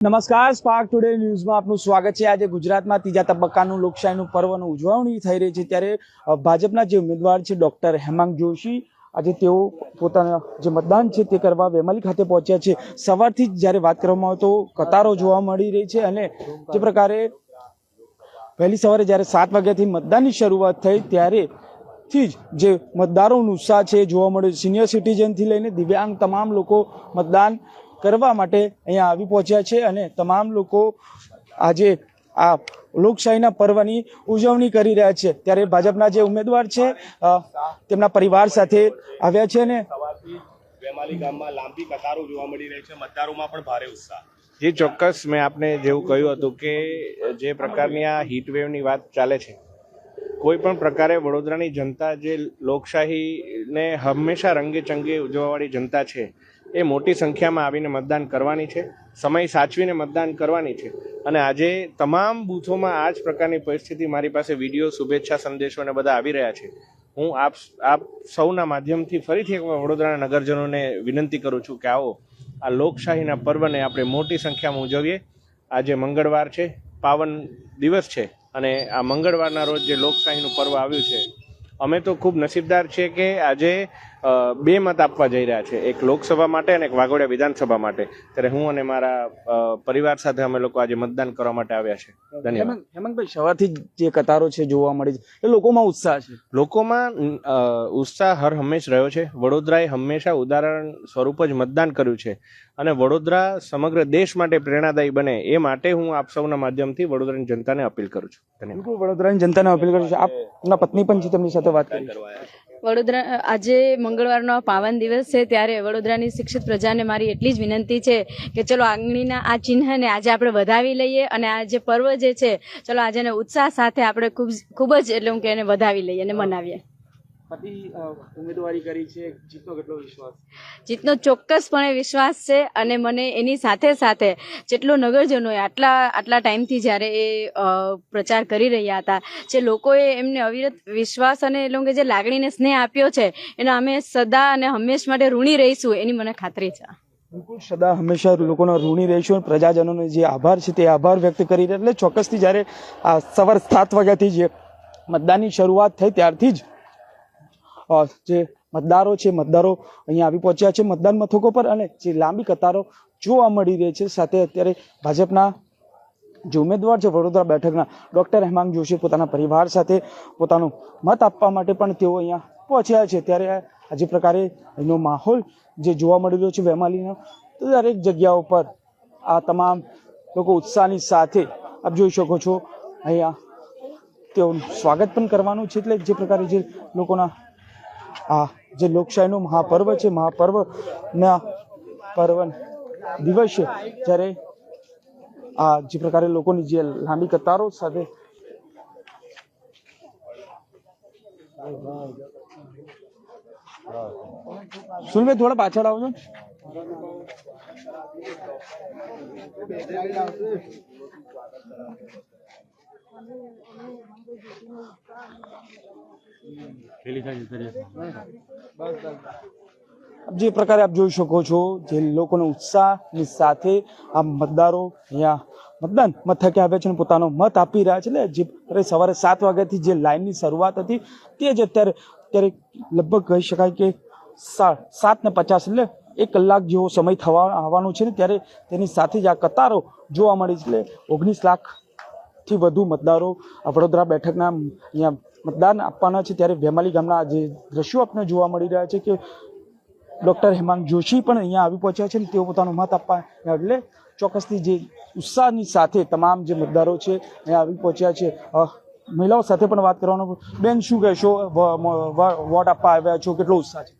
નમસ્કાર spark today ન્યૂઝમાં આપનું સ્વાગત છે. આજે ગુજરાતમાં ત્રીજા તબક્કાનું લોકશાહીનું પર્વનું ઉજવણી થઈ રહી છે ત્યારે ભાજપના જે ઉમેદવાર છે ડોક્ટર હેમાંગ જોશી, આજે તેઓ પોતાના જે મતદાન છે તે કરવા વેમાલી ખાતે પહોંચ્યા છે. સવારથી જ જ્યારે વાત કરવામાં આવે તો કતારો જોવા મળી રહી છે અને જે પ્રકારે વહેલી સવારે જ્યારે સાત વાગ્યાથી મતદાનની શરૂઆત થઈ ત્યારે થી જ જે મતદારોનો ઉત્સાહ છે જોવા મળ્યો. સિનિયર સિટીઝનથી લઈને દિવ્યાંગ તમામ લોકો મતદાન કરવા માટે અહીંયા આવી પહોંચ્યા છે અને તમામ લોકો આજે આ લોકશાહીના પર્વની ઉજવણી કરી રહ્યા છે. ત્યારે ભાજપના જે ઉમેદવાર છે તેમના પરિવાર સાથે આવ્યા છે અને વેમાલી ગામમાં લાંબી કતારો જોવા મળી રહી છે. મતદારોમાં પણ ભારે ઉત્સાહ. જે ચોક્કસ મેં આપને જેવું કહ્યું હતું કે જે પ્રકારની આ હીટવેવની વાત ચાલે છે કોઈ પણ પ્રકારે વડોદરાની જનતા જે લોકશાહીને હંમેશા રંગે ચંગે ઉજવવાવાળી જનતા છે એ મોટી સંખ્યામાં આવીને મતદાન કરવાની છે. સમય સાચવીને મતદાન કરવાની છે. અને આજે તમામ બૂથોમાં આ જ પ્રકારની પરિસ્થિતિ મારી પાસે વીડિયો, શુભેચ્છા, સંદેશો અને બધા આવી રહ્યા છે. હું આપ આપ સૌના માધ્યમથી ફરીથી એકવાર વડોદરાના નગરજનોને વિનંતી કરું છું કે આવો, આ લોકશાહીના પર્વને આપણે મોટી સંખ્યામાં ઉજવીએ. આજે મંગળવાર છે, પાવન દિવસ છે અને આ મંગળવારના રોજ જે લોકશાહીનું પર્વ આવ્યું છે, અમે તો ખૂબ નસીબદાર છીએ કે આજે બે મત આપવા જઈ રહ્યા છે. એક લોકસભા માટે અને એક વાઘોડિયા વિધાનસભા માટે. ત્યારે હું અને મારા પરિવાર સાથે અમે લોકો આજે મતદાન કરવા માટે આવ્યા છે. ધન્યવાદ. હેમંતભાઈ સવારથી જે કતારો છે જોવા મળી છે એ લોકોમાં ઉત્સાહ છે? લોકોમાં ઉત્સાહ હર હંમેશ રહ્યો છે. વડોદરાએ હંમેશા ઉદાહરણ સ્વરૂપ જ મતદાન કર્યું છે. અને વડોદરા સમગ્ર દેશ માટે પ્રેરણાદાયી બને એ માટે હું આપ સૌના માધ્યમથી વડોદરાની જનતાને અપીલ કરું છું. ધન્યવાદ. વડોદરાની જનતાને અપીલ કરું છું. આપના પત્ની પણ છે તેમની સાથે વાત કરી વડોદરા, આજે મંગળવારનો પાવન દિવસ છે, ત્યારે વડોદરાની શિક્ષિત પ્રજાને મારી એટલી જ વિનંતી છે કે ચલો આંગળીના આ ચિહ્નને આજે આપણે વધાવી લઈએ અને આ જે પર્વ જે છે, ચલો આજે ઉત્સાહ સાથે આપણે ખૂબ ખૂબ જ એટલે હું કે એને વધાવી લઈએ અને મનાવીએ. પતિ ઉમેદવારી કરી છે. જીતનો કેટલો વિશ્વાસ? જીતનો ચોક્કસપણે વિશ્વાસ છે અને મને એની સાથે સાથે જેટલો નગરજનોએ આટલા આટલા ટાઈમથી જ્યારે એ પ્રચાર કરી રહ્યા હતા જે લોકોએ એમને અવિરત વિશ્વાસ અને એ લોકો જે લાગણીને સ્નેહ આપ્યો છે એનો અમે સદા અને હંમેશ માટે ઋણી રહીશું એની મને ખાતરી છે. બિલકુલ સદા હંમેશા લોકોનો ઋણી રહીશું અને પ્રજાજનોનો જે આભાર છે તે આભાર વ્યક્ત કરી રહ્યા એટલે ચોક્કસથી જ્યારે આ સવાર સાત વાગ્યાથી જે મતદાનની શરૂઆત થઈ ત્યારથી જ જે મતદારો છે, મતદારો અહીંયા આવી પહોંચ્યા છે મતદાન મથકો પર અને જે લાંબી કતારો જોવા મળી રહી છે. સાથે અત્યારે ભાજપના જે ઉમેદવાર છે વડોદરા બેઠકના ડૉક્ટર હેમાંગ જોશી પોતાના પરિવાર સાથે પોતાનો મત આપવા માટે પણ તેઓ અહીંયા પહોંચ્યા છે. ત્યારે આ જે પ્રકારે એનો માહોલ જે જોવા મળી રહ્યો છે વેમાલીનો દરેક જગ્યાઓ પર આ તમામ લોકો ઉત્સાહની સાથે આપ જોઈ શકો છો અહીંયા તેઓનું સ્વાગત પણ કરવાનું છે. એટલે જે પ્રકારે જે લોકોના આ જે લોકશાહીનો મહાપર્વ છે, મહાપર્વના પર્વ દિવસે જ્યારે આ જે પ્રકારે લોકોની જે લાંબી કતારો સાથે સુનભાઈ થોડા પાછળ આવજો જે પ્રકારે આપ જોઈ શકો છો, જે લોકોનો ઉત્સાહની સાથે આ મતદારો અહીંયા મતદાન મથકે આવ્યા છે અને પોતાનો મત આપી રહ્યા છે. એટલે જે સવારે સાત વાગ્યાથી જે લાઇનની શરૂઆત હતી, તે જ અત્યારે અત્યારે લગભગ કહી શકાય કે સાત ને પચાસ એટલે એક કલાક જેવો સમય થવા, આવવાનો છે ને ત્યારે તેની સાથે જ આ કતારો જોવા મળી છે. એટલે ઓગણીસ લાખ થી વધુ મતદારો વડોદરા બેઠકના અહીંયા મતદાન આપવાના છે. ત્યારે વેમાલી ગામના જે દ્રશ્યો આપણને જોવા મળી રહ્યા છે કે ડૉક્ટર હેમાંગ જોશી પણ અહીંયા આવી પહોંચ્યા છે અને તેઓ પોતાનો મત આપવા એટલે ચોક્કસથી જે ઉત્સાહની સાથે તમામ જે મતદારો છે અહીંયા આવી પહોંચ્યા છે. મહિલાઓ સાથે પણ વાત કરવાનો. બેન, શું કહેશો? વોટ આપવા આવ્યા છો? કેટલો ઉત્સાહ છે?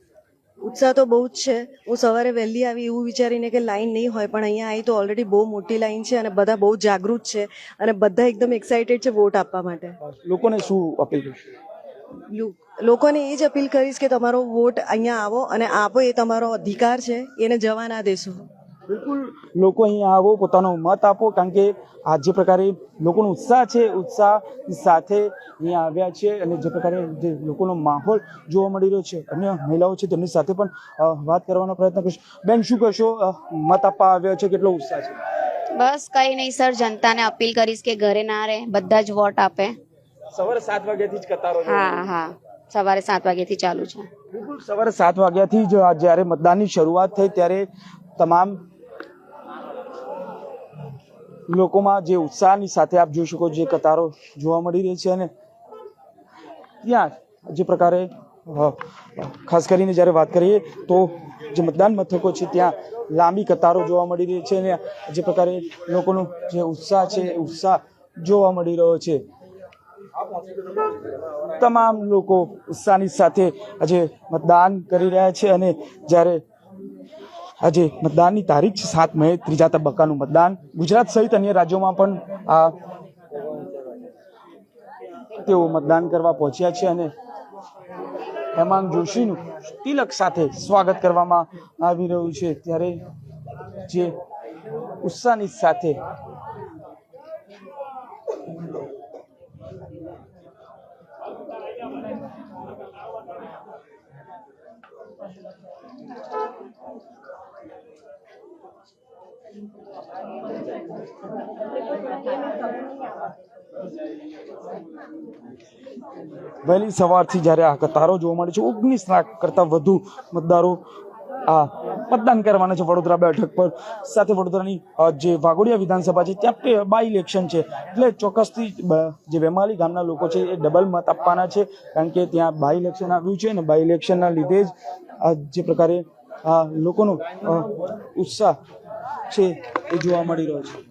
ઉત્સાહ તો બહુ જ છે. હું સવારે વહેલી આવી એવું વિચારીને કે લાઈન નહીં હોય પણ અહીંયા આવી તો ઓલરેડી બહુ મોટી લાઈન છે અને બધા બહુ જાગૃત છે અને બધા એકદમ એક્સાઇટેડ છે વોટ આપવા માટે. લોકોને શું અપીલ કરશો? લોકોને એ જ અપીલ કરીશ કે તમારો વોટ અહીંયા આવો અને આપો એ તમારો અધિકાર છે એને જવા ના દેશો. બિલકુલ લોકો અહીંયા આવો પોતાનો મત આપો કારણ કે આ જે પ્રકારે લોકોનો ઉત્સાહ છે ઉત્સાહ સાથે અહીંયા આવ્યા છે અને જે પ્રકારે જે લોકોનો માહોલ જોવા મળી રહ્યો છે અન્ય મહિલાઓ છે તેમની સાથે પણ વાત કરવાનો પ્રયત્ન કરીશ. બેન શું કહેશો? મત આપવા આવ્યા છે કેટલો ઉત્સાહ છે? બસ કઈ નહીં સર જનતાને અપીલ કરીશ કે ઘરે ના રહે બધા જ વોટ આપે. સવારે સાત વાગ્યાથી જ કતારો હા હા. સવારે સાત વાગ્યાથી ચાલુ છે. બિલકુલ સવારે સાત વાગ્યાથી જ જ્યારે મતદાનની શરૂઆત થઈ ત્યારે તમામ લોકોમાં જે ઉત્સાહની સાથે આપ જોઈ શકો જે કતારો જોવા મળી રહી છે અને ત્યાં જે પ્રકારે ખાસ કરીને જ્યારે વાત કરીએ તો જે મતદાન મથકો છે ત્યાં લાંબી કતારો જોવા મળી રહી છે અને જે પ્રકારે લોકોનો જે ઉત્સાહ છે એ ઉત્સાહ જોવા મળી રહ્યો છે. તમામ લોકો ઉત્સાહની સાથે આજે મતદાન કરી રહ્યા છે અને જ્યારે આજે મતદાનની તારીખ છે સાત મે, ત્રીજા તબક્કાનું મતદાન. ગુજરાત સહિત અન્ય રાજ્યોમાં પણ આ તેઓ મતદાન કરવા પહોંચ્યા છે અને હેમાંગ જોશીનું તિલક સાથે સ્વાગત કરવામાં આવી રહ્યું છે. ત્યારે જે ઉત્સાહની સાથે વહેલી સવારથી જ્યારે આ કતારો જોવા મળે છે, ઓગણીસ લાખ કરતાં વધુ મતદારો આ મતદાન કરવાના છે વડોદરા બેઠક પર. સાથે વડોદરાની જે વાઘોડિયા વિધાનસભા છે, ત્યાં બાય ઇલેક્શન છે. એટલે ચોક્કસથી જે વેમાલી ગામના લોકો છે, એ ડબલ મત આપવાના છે, કારણ કે ત્યાં બાય ઇલેક્શન આવ્યું છે અને બાય ઇલેક્શનના લીધે જ જે પ્રકારે લોકોનો ઉત્સાહ છે એ જોવા મળી રહ્યો છે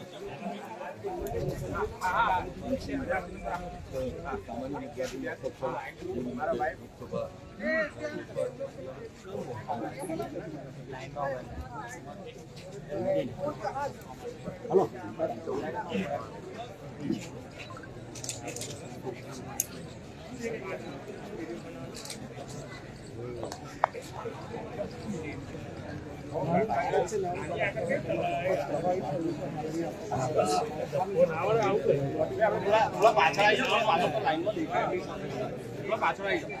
હલો Thank you. પાછળ આવી જાઓ પાછળ લાઈનમાં દેખાય પાછળ આવી જાઓ.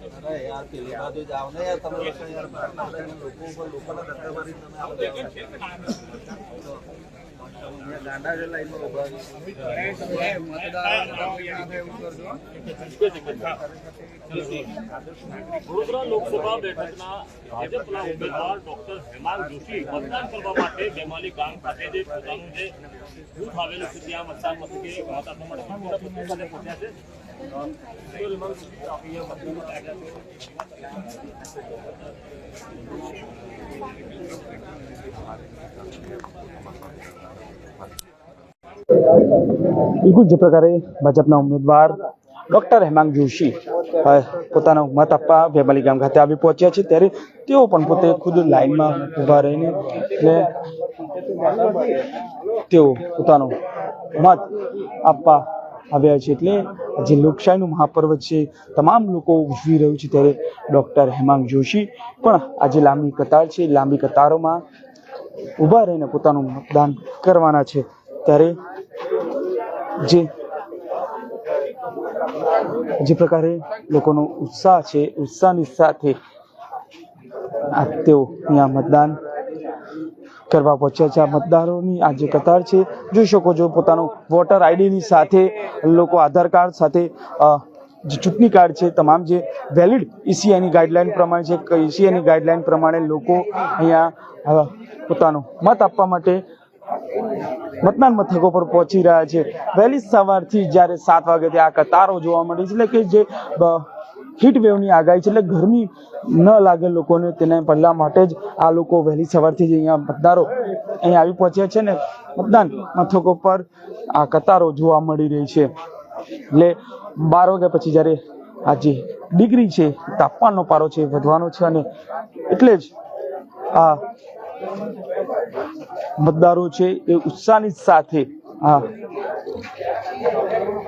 લોકોના ધક્કાબારી તમે આપણે વડોદરા લોકસભા બેઠકના ભાજપના ઉમેદવાર ડોક્ટર હેમાંગ જોશી મતદાન કરવા માટે બેમાલી ગામ ખાતે જે પોતાનું જે બૂથ આવેલું છે ત્યાં મતદાન મથકે મત આપવા માટે સંપૂર્ણ પબ્લિક સાથે પહોંચ્યા છે અ, તો બિલકુલ જે પ્રકારે ભાજપના ઉમેદવાર ડોક્ટર હેમાંગ જોશી પોતાનો મત આપવા વેમાલી ગામ ખાતે આવી પહોંચ્યા છે ત્યારે તેઓ પણ પોતે ખુદ લાઈનમાં ઊભા રહીને એટલે તેઓ પોતાનો મત આપવા આવ્યા છે. એટલે જે લોકશાહીનું મહાપર્વ છે, તમામ લોકો ઉજવી રહ્યું છે ત્યારે ડૉક્ટર હેમાંગ જોશી પણ આજે લાંબી કતાર છે. લાંબી કતારોમાં ઊભા રહીને પોતાનું મતદાન કરવાના છે. ત્યારે જે જે પ્રકારે લોકોનો ઉત્સાહ છે, ઉત્સાહની સાથે આ તેઓ અહીંયા મતદાન કરવા પહોંચ્યા છે. આ મતદારોની આ જે કતાર છે, જોઈ શકો છો પોતાનો વોટર આઈડીની સાથે, લોકો આધાર કાર્ડ સાથે જે ચૂંટણી કાર્ડ છે, તમામ જે વેલિડ ઈસીઆઈની ગાઈડલાઈન પ્રમાણે છે ઈસીઆઈની ગાઈડલાઈન પ્રમાણે લોકો અહીંયા પોતાનો મત આપવા માટે મતદાન મથકો પર પહોંચી રહ્યા છે. વહેલી સવારથી જ્યારે સાત વાગ્યાથી આ કતારો જોવા મળી છે, એટલે કે જે હીટ વેવની આગાહી છે, એટલે ગરમી ન લાગે લોકોને, તેના પહેલાં માટે જ આ લોકો વહેલી સવારથી જ અહીંયા મતદારો અહીંયા આવી પહોંચ્યા છે ને મતદાન મથકો પર આ કતારો જોવા મળી રહી છે. એટલે બાર વાગ્યા પછી જ્યારે આ જે ડિગ્રી છે તાપમાનનો પારો છે વધવાનો છે અને એટલે જ આ મતદારો છે એ ઉત્સાહની સાથે આ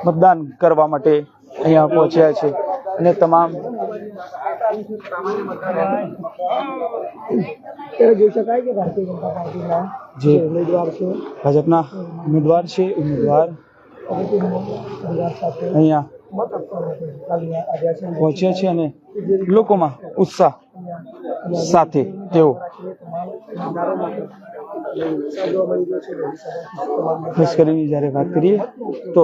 મતદાન કરવા માટે અહીંયા પહોંચ્યા છે અને તમામ જે ભાજપના ઉમેદવાર છે ઉમેદવાર અહીંયા પહોંચ્યા છે અને લોકોમાં ઉત્સાહ સાથે તેઓ ખાસ કરીને જ્યારે વાત કરીએ તો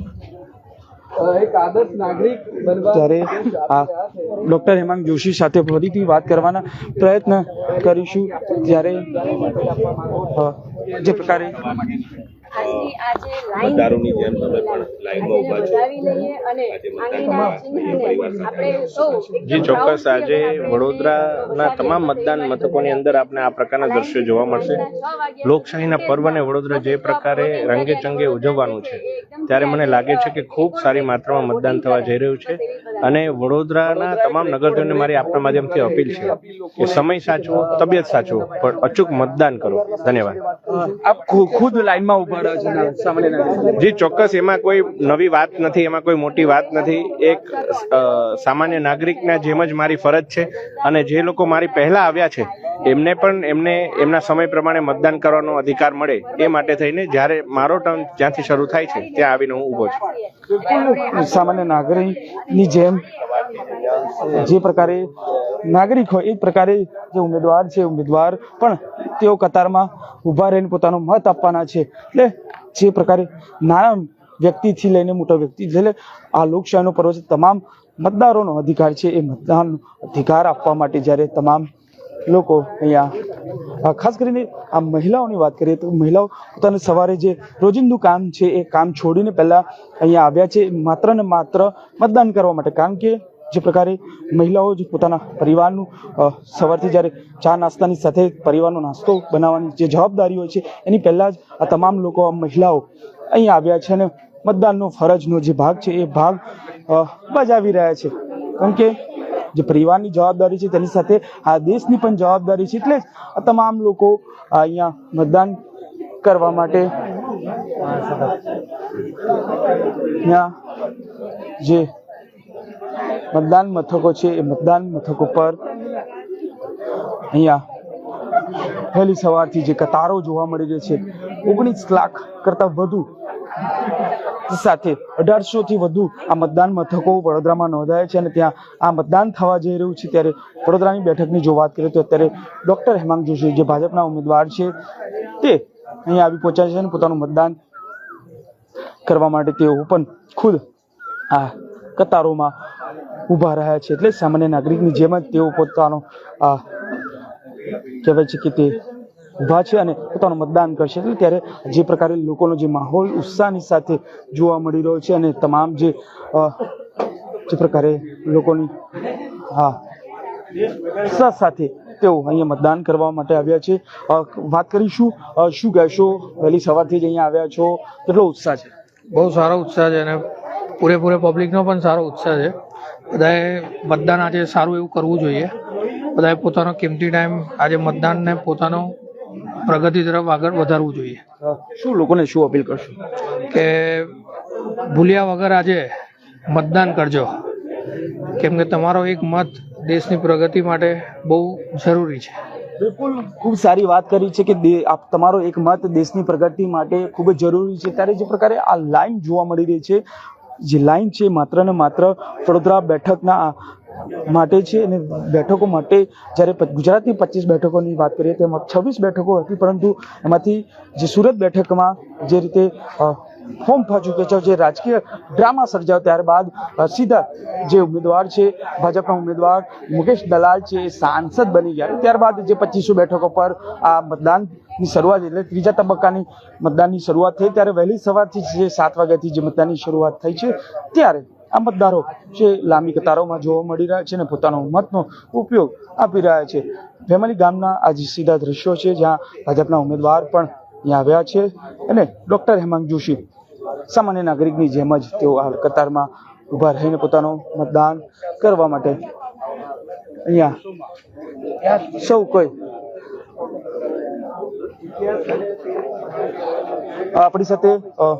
રહીને તેઓ ત્યારે ડોક્ટર હેમાંગ જોશી સાથે ફરીથી વાત કરવાના પ્રયત્ન કરીશું. જ્યારે જે પ્રકારે મતદારોની જેમ તમે પણ લાઈનમાં ઊભા છો. આજે મતદાન જી ચોક્કસ. આજે વડોદરાના તમામ મતદાન મથકોની અંદર આપણે આ પ્રકારના દ્રશ્યો જોવા મળશે. લોકશાહીના પર્વને વડોદરા જે પ્રકારે રંગે ચંગે ઉજવવાનું છે ત્યારે મને લાગે છે કે ખૂબ સારી માત્રામાં મતદાન થવા જઈ રહ્યું છે. અને વડોદરાના તમામ નગરજનોને મારી આપના માધ્યમથી અપીલ છે કે સમય સાચવો તબિયત સાચવો પણ અચૂક મતદાન કરો. ધન્યવાદ. આપ ખુ- ખુદ લાઈનમાં ઊભા સામાન્ય જી ચોક્કસ એમાં કોઈ નવી વાત નથી એમાં કોઈ મોટી વાત નથી. એક સામાન્ય નાગરિકના જેમ જ મારી ફરજ છે અને જે લોકો મારી પહેલા આવ્યા છે એમને પણ એમને એમના સમય પ્રમાણે મતદાન કરવાનો અધિકાર મળે એ માટે થઈને જ્યારે મારો ટર્ન જ્યાંથી શરૂ થાય છે ત્યાં આવીને હું ઊભો છું. સામાન્ય નાગરિકની જેમ જે પ્રકારે નાગરિક હોય એ પ્રકારે જે ઉમેદવાર છે ઉમેદવાર પણ તેઓ કતારમાં ઊભા રહીને પોતાનો મત આપવાના છે. એટલે જે પ્રકારે નાના વ્યક્તિથી લઈને મોટા વ્યક્તિ એટલે આ લોકશાહીનો પર્વ છે. તમામ મતદારોનો અધિકાર છે. એ મતદાન અધિકાર આપવા માટે જ્યારે તમામ લોકો અહીંયા ખાસ કરીને આ મહિલાઓની વાત કરીએ તો મહિલાઓ પોતાને સવારે જે રોજિંદુ કામ છે એ કામ છોડીને પહેલાં અહીંયા આવ્યા છે. માત્ર ને માત્ર મતદાન કરવા માટે. કારણ કે જે પ્રકારે મહિલાઓ જ પોતાના પરિવારનું સવારથી જ્યારે ચા નાસ્તાની સાથે પરિવારનો નાસ્તો બનાવવાની જે જવાબદારી હોય છે એની પહેલાં જ આ તમામ લોકો આ મહિલાઓ અહીંયા આવ્યા છે અને મતદાનનો ફરજનો જે ભાગ છે એ ભાગ બજાવી રહ્યા છે. કારણ કે જે પરિવારની જવાબદારી છે તેની સાથે આ દેશની પણ જવાબદારી છે એટલે આ તમામ લોકો અહીંયા મતદાન કરવા માટે અહીંયા જે મતદાન મથકો છે, એ મતદાન મથકો પર અહીંયા વહેલી સવારથી જે કતારો જોવા મળી રહી છે, ઓગણીસ લાખ કરતા વધુ સાથે અઢારસો થી વધુ આ મતદાન મથકો વડોદરામાં નોંધાયા છે અને ત્યાં આ મતદાન થવા જઈ રહ્યું છે. ત્યારે વડોદરાની બેઠકની જો વાત કરીએ તો અત્યારે ડોક્ટર હેમાંગ જોશી જે ભાજપના ઉમેદવાર છે, તે અહીંયા આવી પહોંચ્યા છે અને પોતાનું મતદાન કરવા માટે તેઓ પણ ખુદ આ કતારોમાં ઊભા રહ્યા છે. એટલે સામાન્ય નાગરિકની જેમ જ તેઓ પોતાનો કહેવાય છે કે તે ઊભા છે અને પોતાનું મતદાન કરશે. એટલે ત્યારે જે પ્રકારે લોકોનો જે માહોલ ઉત્સાહની સાથે જોવા મળી રહ્યો છે અને તમામ જે જે પ્રકારે લોકોની હા ઉત્સાહ સાથે તેઓ અહીંયા મતદાન કરવા માટે આવ્યા છે. વાત કરીશું શું કહેશો? વહેલી સવારથી જ અહીંયા આવ્યા છો. કેટલો ઉત્સાહ છે? બહુ સારો ઉત્સાહ છે અને પૂરેપૂરે પબ્લિકનો પણ સારો ઉત્સાહ છે. બધાએ મતદાન આજે સારું એવું કરવું જોઈએ. બધાએ પોતાનો કિંમતી ટાઈમ આજે મતદાનને પોતાનો પ્રગતિ તરફ આગળ વધારવું જોઈએ. શું લોકોને શું અપીલ કરશું? કે ભૂલ્યા વગર આજે મતદાન કરજો. કેમ કે તમારો એક મત દેશની પ્રગતિ માટે બહુ જરૂરી છે. બિલકુલ ખૂબ સારી વાત કરી છે કે તમારો એક મત દેશની પ્રગતિ માટે ખૂબ જ જરૂરી છે. ત્યારે જે પ્રકારે આ લાઈન જોવા મળી રહી છે જે લાઈન છે માત્ર ને માત્ર વડોદરા બેઠકના માટે છે અને બેઠકો માટે જ્યારે ગુજરાતની પચીસ બેઠકોની વાત કરીએ તેમાં છવ્વીસ બેઠકો હતી, પરંતુ એમાંથી જે સુરત બેઠકમાં જે રીતે ફોર્મ ફાચું કે જે રાજકીય ડ્રામા સર્જાયો ત્યારબાદ સીધા જે ઉમેદવાર છે, ભાજપના ઉમેદવાર મુકેશ દલાલ છે એ સાંસદ બની ગયા. ત્યારબાદ જે પચીસો બેઠકો પર આ મતદાનની શરૂઆત એટલે ત્રીજા તબક્કાની મતદાનની શરૂઆત થઈ ત્યારે વહેલી સવારથી જે સાત વાગ્યાથી જે મતદાનની શરૂઆત થઈ છે, ત્યારે આ મતદારો જે લાંબી કતારોમાં જોવા મળી રહ્યા છે અને પોતાનો મતનો ઉપયોગ આપી રહ્યા છે. ફેમિલી ગામના આજે સીધા દ્રશ્યો છે, જ્યાં ભાજપના ઉમેદવાર પણ અહીંયા આવ્યા છે અને ડૉક્ટર હેમાંગ જોશી, સામાન્ય નાગરિકની જેમ જ તેઓ આ કતારમાં ઊભા રહીને પોતાનું મતદાન કરવા માટે અહીંયા સૌ કોઈ આપણી સાથે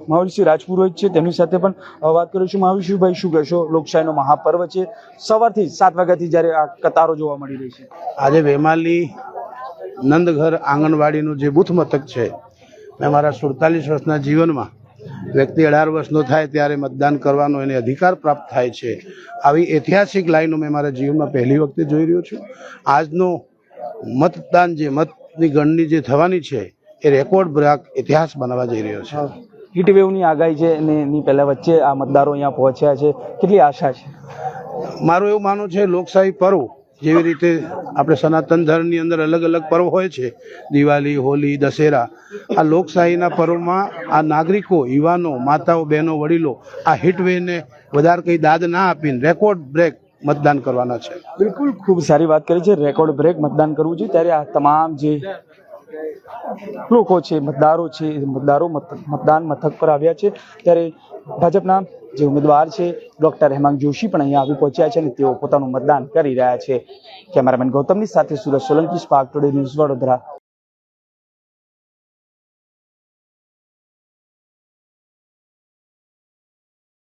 મહાવીરસિંહ રાજપુરોહિત છે. તેમની સાથે પણ વાત કરીશું મહાવીરસિંહભાઈ, શું કહેશો? લોકશાહીનો મહાપર્વ છે. સવારથી સાત વાગ્યાથી જ્યારે આ કતારો જોવા મળી રહી છે. આજે વેમાલી નંદઘર આંગણવાડીનું જે બૂથ મથક છે મેં મારા સુડતાલીસ વર્ષના જીવનમાં વ્યક્તિ અઢાર વર્ષનો થાય ત્યારે મતદાન કરવાનો એને અધિકાર પ્રાપ્ત થાય છે. આવી ઐતિહાસિક લાઈનો મેં મારા જીવનમાં પહેલી વખતે જોઈ રહ્યો છું. આજનો મતદાન જે મતની ગણની જે થવાની છે એ રેકોર્ડ બ્રેક ઇતિહાસ બનવા જઈ રહ્યો છે. હીટ વેવની આગાહી છે અને એની પહેલા વચ્ચે આ મતદારો અહીંયા પહોંચ્યા છે. કેટલી આશા છે? મારું એવું માનવું છે લોકશાહી પર્વ જેવી રીતે આપણે સનાતન ધર્મની અંદર અલગ અલગ પર્વ હોય છે દિવાળી હોલી દશેરા આ લોકશાહીના પર્વમાં આ નાગરિકો યુવાનો માતાઓ બહેનો વડીલો આ હિટવેને વધારે કંઈ દાદ ના આપીને રેકોર્ડ બ્રેક મતદાન કરવાના છે. બિલકુલ, ખૂબ સારી વાત કરી છે. રેકોર્ડ બ્રેક મતદાન કરવું જોઈએ ત્યારે આ તમામ જે લોકો છે, મતદારો છે, મતદારો મતદાન મથક પર આવ્યા છે. ત્યારે ભાજપના જે ઉમેદવાર છે, ડોક્ટર હેમાંગ જોશી પણ અહીંયા આવી પહોંચ્યા છે અને તેઓ પોતાનું મતદાન કરી રહ્યા છે. કેમેરામેન ગૌતમની સાથે Surat Solanki spark today news Vadodara.